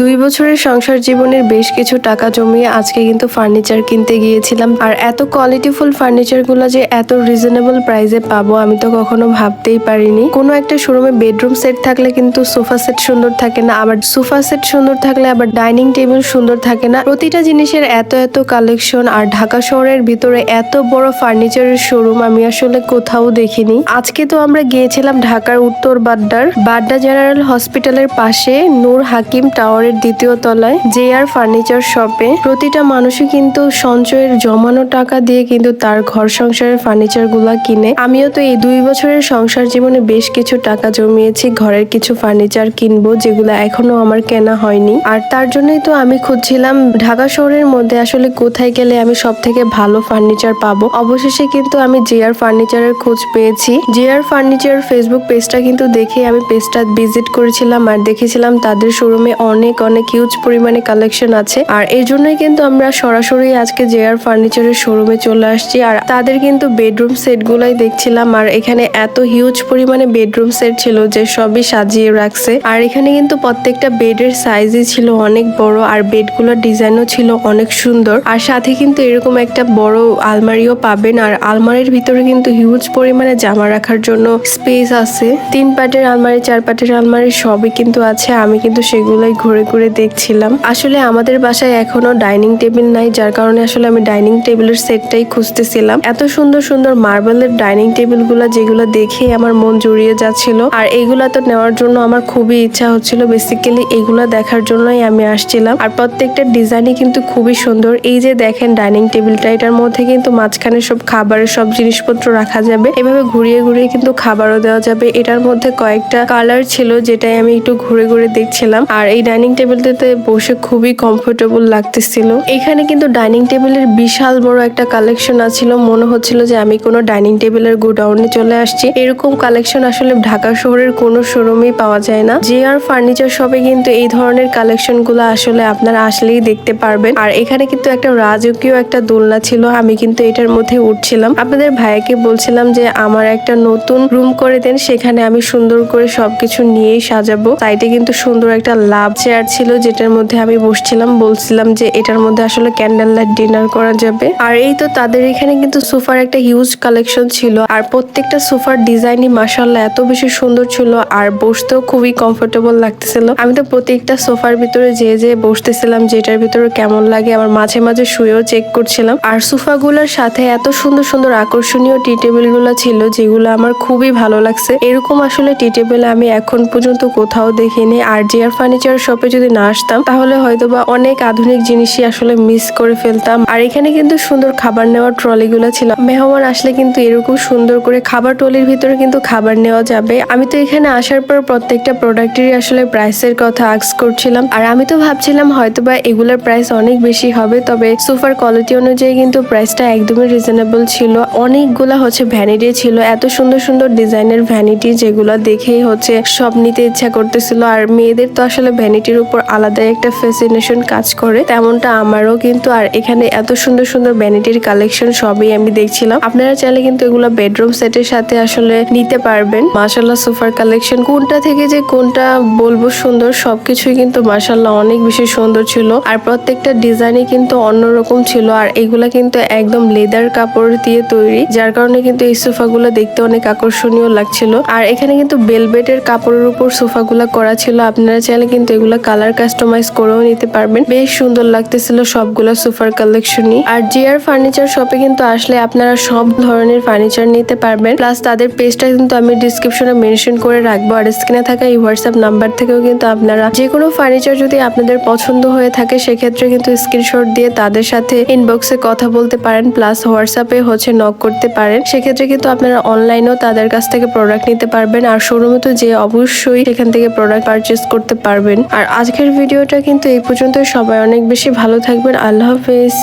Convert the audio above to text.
দুই বছরের সংসার জীবনের বেশ কিছু টাকা জমিয়ে আজকে কিন্তু ফার্নিচার কিনতে গিয়েছিলাম। আর এত কোয়ালিটিফুল ফার্নিচারগুলো যে এত রিজনেবল প্রাইসে পাবো আমি তো কখনো ভাবতেই পারিনি। কোনো একটা শোরুমে বেডরুম সেট থাকলে কিন্তু সোফা সেট সুন্দর থাকে না, আবার সোফা সেট সুন্দর থাকলে আবার ডাইনিং টেবিল সুন্দর থাকে না। প্রতিটা জিনিসের এত এত কালেকশন আর ঢাকা শহরের ভিতরে এত বড় ফার্নিচারের শোরুম আমি আসলে কোথাও দেখিনি। আজকে তো আমরা গিয়েছিলাম ঢাকার উত্তর বাড্ডার। বাড্ডা জেনারেল হসপিটালের পাশে নূর হাকিম টাওয়ারের দ্বিতীয় তলায় জে আর ফার্নিচার শপে প্রতিটা মানুষই কিন্তু সঞ্চয়ের জমানো টাকা দিয়ে কিন্তু তার ঘর সংসারের ফার্নিচারগুলা কিনে। আমিও তো এই দুই বছরের সংসার জীবনে বেশ কিছু টাকা জমিয়েছি, ঘরের কিছু ফার্নিচার কিনবো যেগুলো এখনও আমার কেনা হয়নি। আর তার জন্যই তো আমি খুঁজছিলাম ঢাকা শহরের মধ্যে আসলে কোথায় গেলে আমি সব থেকে ভালো ফার্নিচার পাবো। অবশেষে কিন্তু আমি জেআর ফার্নিচারের খোঁজ পেয়েছি। জেআর ফার্নিচার ফেসবুক পেজটা কিন্তু দেখে আমি পেজটা ভিজিট করেছিলাম আর দেখেছিলাম তাদের শোরুমে অনেক অনেক হিউজ পরিমাণে কালেকশন আছে। আর এই জন্যই কিন্তু আমরা সরাসরি আজকে জেআর ফার্নিচারের শোরুমে চলে আসছি। আর তাদের কিন্তু বেডরুম সেট গুলাই দেখছিলাম। আর এখানে এত হিউজ পরিমাণে বেডরুম সেট ছিল যে সবই সাজিয়ে রাখছে। আর এখানে কিন্তু প্রত্যেকটা বেডের সাইজই ছিল অনেক বড় আর বেডগুলোর ডিজাইনও ছিল অনেক সুন্দর। আর সাথে কিন্তু এরকম একটা বড় আলমারিও পাবেন। আর আলমারির ভিতরে কিন্তু হিউজ পরিমাণে জামা রাখার জন্য স্পেস আছে। তিন পাটের আলমারি, চার পাটের আলমারি সবই কিন্তু আছে। আমি কিন্তু সেগুলোই ঘুরে ঘুরে দেখছিলাম। আসলে আমাদের বাসায় এখনও ডাইনিং টেবিল নাই, যার কারণে আসলে আমি ডাইনিং টেবিলের সেটটাই খুঁজতেছিলাম। এত সুন্দর সুন্দর মার্বেলের ডাইনিং টেবিলগুলা যেগুলো দেখে আমার মন জড়িয়ে যাচ্ছিল, আর এগুলা তো নেওয়ার জন্য আমার খুবই ইচ্ছা হচ্ছিল। বেসিক্যালি এগুলা দেখার জন্যই আমি আসছিলাম। আর প্রত্যেকটা ডিজাইনই কিন্তু খুবই সুন্দর। এই যে দেখেন ডাইনিং টেবিলটা, এটার মধ্যে কিন্তু মাঝখানে সব খাবারের সব জিনিসপত্র রাখা যাবে। এভাবে ঘুরিয়ে ঘুরিয়ে কিন্তু খাবারও দেওয়া যাবে। এটার মধ্যে কয়েকটা কালার ছিল, যেটাই আমি একটু ঘুরে ঘুরে দেখছিলাম। আর এই ডাইনিং টেবিলটাতে বসে খুবই কমফোর্টেবল লাগতেছিল। এখানে কিন্তু ডাইনিং টেবিলের বিশাল বড় একটা কালেকশন আছিল। মনে হচ্ছিল যে আমি কোনো ডাইনিং টেবিলের গোডাউনে চলে আসছি। এরকম কালেকশন আসলে ঢাকা শহরের কোনো শোরুমেই পাওয়া যায় না। যে আর ফার্নিচার শপে কিন্তু এই ধরনের কালেকশনগুলো আসলে আপনারা আসলেই দেখতে পারবেন। আর এখানে কিন্তু একটা রাজকীয় একটা দোলনা ছিল। আমি কিন্তু এটার মধ্যে উঠছিলাম। আপনাদের ভাইয়াকে বলছিলাম যে, আমার একটা নতুন রুম করে দেন। সেখানে আমি সুন্দর করে সবকিছু নিয়েই সাজাবো। সাইডে কিন্তু সুন্দর একটা লাভ চেয়ার ছিল যেটার মধ্যে আমি বসছিলাম, বলছিলাম যে এটার মধ্যে আসলে ক্যান্ডেল লাইট ডিনার করা যাবে। আর এই তো তাদের এখানে কিন্তু সোফার একটা হিউজ কালেকশন ছিল। আর প্রত্যেকটা সোফার ডিজাইনই মাসাল্লাহ এত বেশি সুন্দর ছিল আর বসতেও খুবই কমফোর্টেবল লাগতেছিল। আমি তো প্রত্যেকটা সোফার ভিতরে যে যে বসতেছিলাম যেটার ভিতরে কেমন লাগে আমার মাঝে মাঝে শুয়েও চেক করছিলাম। আর সোফাগুলোর সাথে এত সুন্দর সুন্দর আকর্ষণীয় টি টেবিলগুলো ছিল যেগুলো আমার খুবই ভালো লাগছে। এরকম আসলে টি টেবিল আমি এখন পর্যন্ত কোথাও দেখিনি। আর জিয়ার ফার্নিচার শপে যদি না আসতাম, তাহলে হয়তো বা অনেক আধুনিক জিনিসই আসলে মিস করে ফেলতাম। আর এখানে কিন্তু সুন্দর খাবার নেওয়ার ট্রলি গুলো ছিল। মেহমান আসলে কিন্তু এরকম সুন্দর করে খাবার ট্রলির ভিতরে কিন্তু খাবার নেওয়া যাবে। আমি তো এখানে আসার পর প্রত্যেকটা প্রোডাক্টেরই আসলে প্রাইসের কথা আক্স করছিলাম। আর আমি তো ভাবছিলাম হয়তো বা এগুলোর প্রাইস অনেক বেশি হবে, তবে সোফার কোয়ালিটি অনুযায়ী কিন্তু প্রাইসটা একদমই রিজনেবল ছিল। অনেকগুলা হচ্ছে ভ্যানিটি ছিল। এত সুন্দর সুন্দর ডিজাইনের ভ্যানিটি যেগুলো দেখেই হচ্ছে সব নিতে ইচ্ছা করতেছিল। আর মেয়েদের তো আসলে ভ্যানিটির উপর আলাদা একটা ফ্যাসিনেশন কাজ করে, তেমনটা আমারও কিন্তু। আর এখানে এত সুন্দর সুন্দর ভ্যানিটির কালেকশন সবই আমি দেখছিলাম। আপনারা চাইলে কিন্তু এগুলো বেডরুম সেটের সাথে আসলে নিতে পারবেন। মাসাল্লাহ সোফার কালেকশন কোনটা থেকে যে কোনটা বলব সুন্দর, সবকিছুই কিন্তু মাসাল্লাহ অনেক বেশি সুন্দর ছিল। আর প্রত্যেকটা ডিজাইনই কিন্তু অন্যরকম ছিল। আর এগুলা কিন্তু একদম লেদার কাপড় দিয়ে তৈরি, যার কারণে কিন্তু এই সোফাগুলো দেখতে অনেক আকর্ষণীয় লাগছিল। আর এখানে কিন্তু বেলবেটের কাপড়ের উপর সোফাগুলো করা ছিল। আপনারা চাইলে কিন্তু এগুলো কালার কাস্টমাইজ করেও নিতে পারবেন। বেশ সুন্দর লাগতেছিল সবগুলো সোফার কালেকশনই। আর জিয়ার ফার্নিচার শপে কিন্তু আসলে আপনারা সব ধরনের ফার্নিচার নিতে পারবেন। প্লাস তাদের পেজটা কিন্তু আমি ডিসক্রিপশনে মেনশন করে রাখব। আর স্ক্রিনে থাকা এই হোয়াটসঅ্যাপ নাম্বার থেকেও কিন্তু আপনারা যে কোনো ফার্নিচার যদি আপনাদের পছন্দ হয়ে থাকে, সেক্ষেত্রে কিন্তু স্ক্রিনশট দিয়ে তাদের সাথে ইনবক্সে কথা বলতে পারেন। প্লাস হোয়াটসঅ্যাপে হচ্ছে নক করতে পারেন। সেক্ষেত্রে কিন্তু আপনারা অনলাইনেও তাদের কাছ থেকে প্রোডাক্ট নিতে পারবেন। আর শোরুমে তো যে অবশ্যই সেখান থেকে প্রোডাক্ট পারচেস করতে পারবেন। আর আজকের ভিডিওটা কিন্তু এই পর্যন্ত সবাই অনেক বেশি ভালো থাকবেন। আল্লাহ হাফেজ।